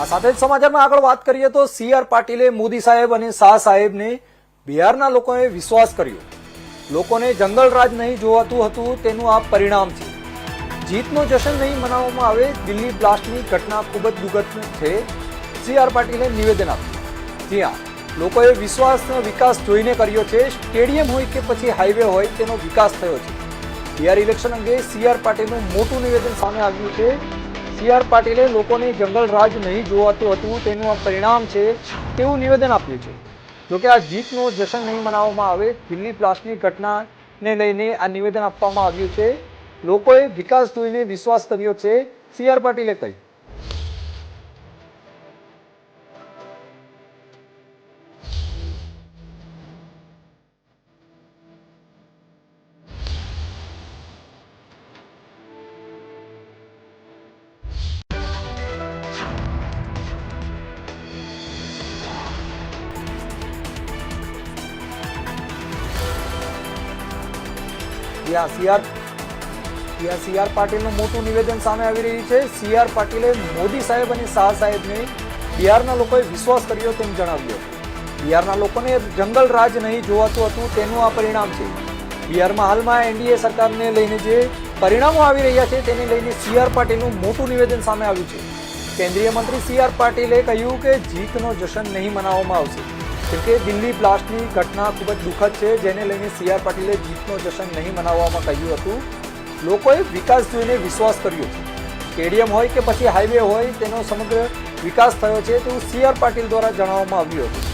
આ સાથે જ સમાચારમાં આગળ વાત કરીએ તો સી આર પાટીલે મોદી સાહેબ અને શાહ સાહેબને બિહારના લોકોએ વિશ્વાસ કર્યો. લોકોને જંગલ રાજ નહીં જોવાતું હતું તેનું આ પરિણામ છે. જીતનો જશન નહીં મનાવવામાં આવે દિલ્હી બ્લાસ્ટની ઘટના ખૂબ જ દુઃખદ છે. સી આર પાટીલે નિવેદન આપ્યું. જી હા, લોકોએ વિશ્વાસનો વિકાસ જોઈને કર્યો છે. સ્ટેડિયમ હોય કે પછી હાઈવે હોય તેનો વિકાસ થયો છે. બિહાર ઇલેક્શન અંગે સી આર પાટીલનું મોટું નિવેદન સામે આવ્યું છે. સી પાટીલે લોકોને જંગલ રાજ નહીં જોવાતું હતું, તેનું આ પરિણામ છે તેવું નિવેદન આપ્યું છે. જોકે આ જીતનો જશન નહીં મનાવવામાં આવે દિલ્હી બ્લાસ્ટની ઘટનાને લઈને આ નિવેદન આપવામાં આવ્યું છે. લોકોએ વિકાસ જોઈને વિશ્વાસ કર્યો છે સી આર પાટીલે કહ્યું. જ્યાં સીઆર જ્યાં સીઆર પાટીલનું મોટું નિવેદન સામે આવી રહ્યું છે. સીઆર પાટીલે મોદી સાહેબ અને શાહ સાહેબને બિહારના લોકોએ વિશ્વાસ કર્યો તેમ જણાવ્યું બિહારના લોકોને જંગલ રાજ નહીં જોવાતું હતું તેનું આ પરિણામ છે. બિહારમાં હાલમાં એનડીએ સરકારને લઈને જે પરિણામો આવી રહ્યા છે તેને લઈને સી આર પાટીલનું મોટું નિવેદન સામે આવ્યું છે. કેન્દ્રીય મંત્રી સી આર પાટીલે કહ્યું કે જીતનો જશન નહીં મનાવવામાં આવશે. કે દિલ્હી બ્લાસ્ટની ઘટના ખૂબ જ દુઃખદ છે, જેને લઈને સી આર પાટીલે જીતનો જશન નહીં મનાવવામાં કહ્યું હતું. લોકોએ વિકાસ જોઈને વિશ્વાસ કર્યો સ્ટેડિયમ હોય કે પછી હાઈવે હોય, તેનો સમગ્ર વિકાસ થયો છે તેવું સી આર પાટીલ દ્વારા જણાવવામાં આવ્યું હતું.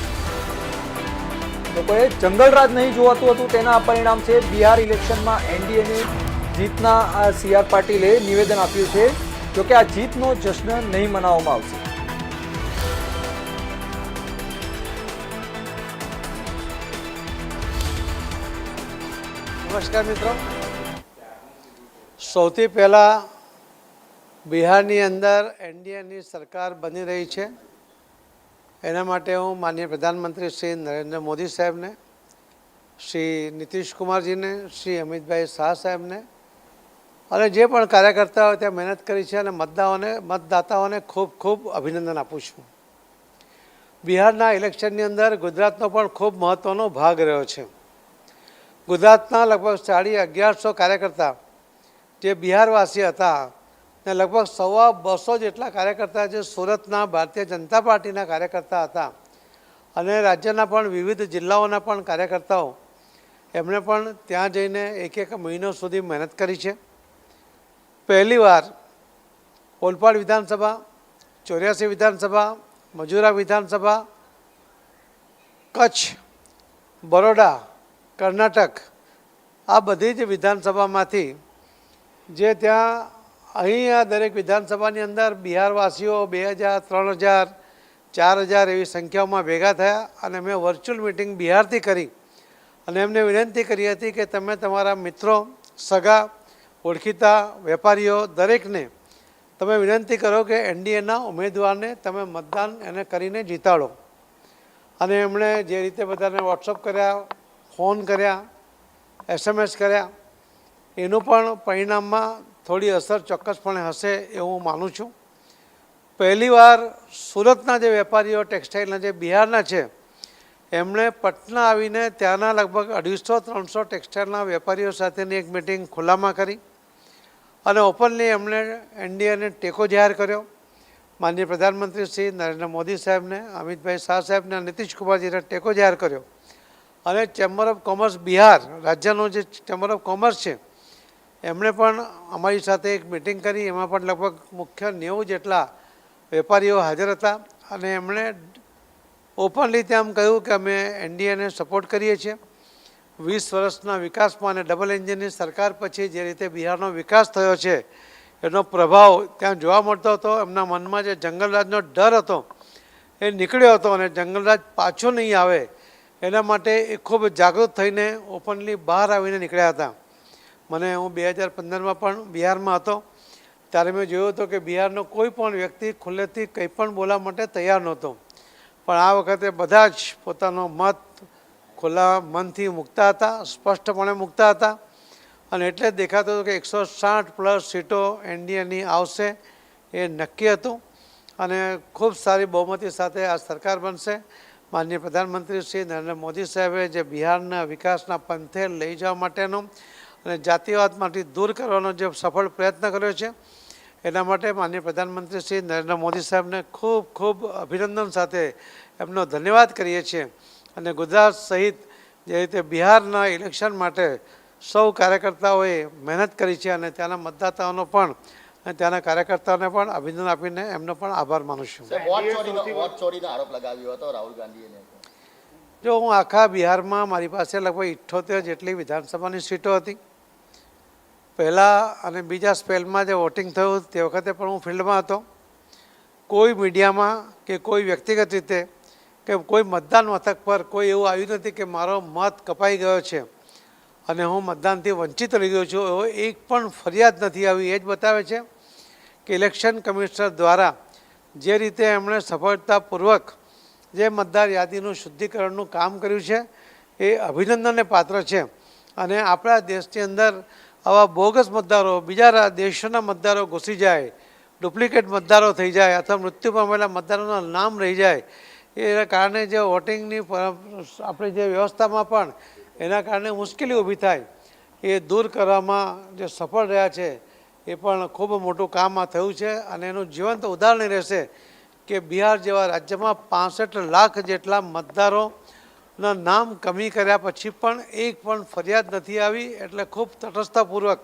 લોકોએ જંગલ રાજ નહીં જોવાતું હતું, તેના પરિણામ છે બિહાર ઇલેક્શનમાં એનડીએની જીતના સી આર પાટીલે નિવેદન આપ્યું છે, જોકે આ જીતનો જશ્ન નહીં મનાવવામાં આવશે. નમસ્કાર મિત્રો. સૌથી પહેલાં બિહારની અંદર એનડીએની સરકાર બની રહી છે. એના માટે હું માનનીય પ્રધાનમંત્રી શ્રી નરેન્દ્ર મોદી સાહેબને, શ્રી નીતિશ કુમારજીને, શ્રી અમિતભાઈ શાહ સાહેબને અને જે પણ કાર્યકર્તાઓ ત્યાં મહેનત કરી છે અને મતદાઓને મતદાતાઓને ખૂબ ખૂબ અભિનંદન આપું છું. બિહારના ઇલેક્શનની અંદર ગુજરાતનો પણ ખૂબ મહત્ત્વનો ભાગ રહ્યો છે. ગુજરાતના લગભગ સાડી અગિયારસો કાર્યકર્તા જે બિહારવાસી હતા, ને લગભગ સવા બસો જેટલા કાર્યકર્તા જે સુરતના ભારતીય જનતા પાર્ટીના કાર્યકર્તા હતા અને રાજ્યના પણ વિવિધ જિલ્લાઓના પણ કાર્યકર્તાઓ, એમણે પણ ત્યાં જઈને એક એક મહિનો સુધી મહેનત કરી છે. પહેલીવાર ઓલપાડ વિધાનસભા, ચોર્યાસી વિધાનસભા, મજૂરા વિધાનસભા, કચ્છ, બરોડા કર્ણાટક, આ બધી જ વિધાનસભામાંથી જે ત્યાં અહીં આ દરેક વિધાનસભાની અંદર બિહારવાસીઓ બે હજાર, ત્રણ હજાર, ચાર હજાર એવી સંખ્યાઓમાં ભેગા થયા અને મેં વર્ચ્યુઅલ મિટિંગ બિહારથી કરી. અને એમને વિનંતી કરી હતી કે તમે તમારા મિત્રો, સગા, ઓળખીતા, વેપારીઓ દરેકને તમે વિનંતી કરો કે એનડીએના ઉમેદવારને તમે મતદાન એને કરીને જીતાડો. અને એમણે જે રીતે બધાને વોટ્સઅપ કર્યા ફોન કર્યા એસએમએસ કર્યા. એનું પણ પરિણામમાં થોડી અસર ચોક્કસપણે હશે એવું હું માનું છું. પહેલીવાર સુરતના જે વેપારીઓ, ટેક્સટાઇલના જે બિહારના છે, એમણે પટના આવીને ત્યાંના લગભગ અઢીસો, ત્રણસો ટેક્સટાઇલના વેપારીઓ સાથેની એક મિટિંગ ખુલ્લામાં કરી અને ઓપનલી એમણે એનડીએને ટેકો જાહેર કર્યો. માનનીય પ્રધાનમંત્રી શ્રી નરેન્દ્ર મોદી સાહેબને, અમિતભાઈ શાહ સાહેબને નીતિશ કુમારજીને ટેકો જાહેર કર્યો. અને ચેમ્બર ઓફ કોમર્સ બિહાર, રાજ્યનો જે ચેમ્બર ઓફ કોમર્સ છે, એમણે પણ અમારી સાથે એક મિટિંગ કરી. એમાં પણ લગભગ મુખ્ય નેવું જેટલા વેપારીઓ હાજર હતા અને એમણે ઓપનલી ત્યાં કહ્યું કે અમે એનડીએને સપોર્ટ કરીએ છીએ. વીસ વર્ષના વિકાસમાં અને ડબલ એન્જિનની સરકાર પછી જે રીતે બિહારનો વિકાસ થયો છે, એનો પ્રભાવ ત્યાં જોવા મળતો હતો. એમના મનમાં જે જંગલરાજનો ડર હતો એ નીકળ્યો હતો અને જંગલરાજ પાછો નહીં આવે એના માટે એ ખૂબ જાગૃત થઈને ઓપનલી બહાર આવીને નીકળ્યા હતા. મને હું બે હજાર પંદરમાં પણ બિહારમાં હતો, ત્યારે મેં જોયું હતું કે બિહારનો કોઈ પણ વ્યક્તિ ખુલ્લેથી કંઈ પણ બોલવા માટે તૈયાર નહોતો. પણ આ વખતે બધા જ પોતાનો મત ખુલ્લા મનથી મૂકતા હતા, સ્પષ્ટપણે મૂકતા હતા. અને એટલે દેખાતું હતું કે એકસો સાઠ પ્લસ સીટો એનડીએની આવશે એ નક્કી હતું. અને ખૂબ સારી બહુમતી સાથે આ સરકાર બનશે. માનનીય પ્રધાનમંત્રી શ્રી નરેન્દ્ર મોદી સાહેબે જે બિહારના વિકાસના પંથે લઈ જવા માટેનો અને જાતિવાદમાંથી દૂર કરવાનો જે સફળ પ્રયત્ન કર્યો છે, એના માટે માનનીય પ્રધાનમંત્રી શ્રી નરેન્દ્ર મોદી સાહેબને ખૂબ ખૂબ અભિનંદન સાથે એમનો ધન્યવાદ કરીએ છીએ. અને ગુજરાત સહિત જે રીતે બિહારના ઇલેક્શન માટે સૌ કાર્યકર્તાઓએ મહેનત કરી છે અને ત્યાંના મતદાતાઓનો પણ અને ત્યાંના કાર્યકર્તાઓને પણ અભિનંદન આપીને એમનો પણ આભાર માનું છું. આરોપ લગાવ્યો હતો રાહુલ ગાંધીએ જો હું આખા બિહારમાં મારી પાસે લગભગ ઇઠ્ઠોતેર જેટલી વિધાનસભાની સીટો હતી. પહેલાં અને બીજા સ્પેલમાં જે વોટિંગ થયું તે વખતે પણ હું ફિલ્ડમાં હતો. કોઈ મીડિયામાં કે કોઈ વ્યક્તિગત રીતે કે કોઈ મતદાન મથક પર કોઈ એવું આવ્યું નથી કે મારો મત કપાઈ ગયો છે અને હું મતદાનથી વંચિત રહી ગયો છું એવો એક પણ ફરિયાદ નથી આવી એ જ બતાવે છે. કે ઇલેક્શન કમિશનર દ્વારા જે રીતે એમણે સફળતાપૂર્વક જે મતદાર યાદીનું શુદ્ધિકરણનું કામ કર્યું છે, એ અભિનંદનને પાત્ર છે. અને આપણા દેશની અંદર આવા બોગસ મતદારો બીજા દેશોના મતદારો ઘૂસી જાય, ડુપ્લિકેટ મતદારો થઈ જાય અથવા મૃત્યુ પામેલા મતદારોના નામ રહી જાય, એના કારણે જે વોટિંગની આપણી જે વ્યવસ્થામાં પણ એના કારણે મુશ્કેલી ઊભી થાય, એ દૂર કરવામાં જે સફળ રહ્યા છે એ પણ ખૂબ મોટું કામ આ થયું છે અને એનું જીવંત ઉદાહરણ રહેશે કે બિહાર જેવા રાજ્યમાં પાસઠ લાખ જેટલા મતદારોના નામ કમી કર્યા પછી પણ એક પણ ફરિયાદ નથી આવી એટલે ખૂબ તટસ્થતાપૂર્વક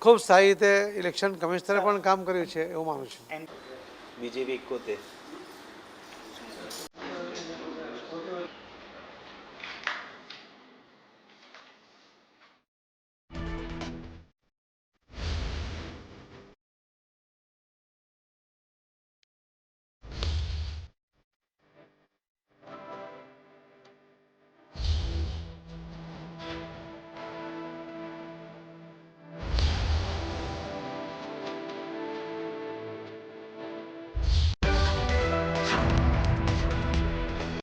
ખૂબ સારી રીતે ઇલેક્શન કમિશનરે પણ કામ કર્યું છે, એવું માનું છું. બીજેપી એકોતેર.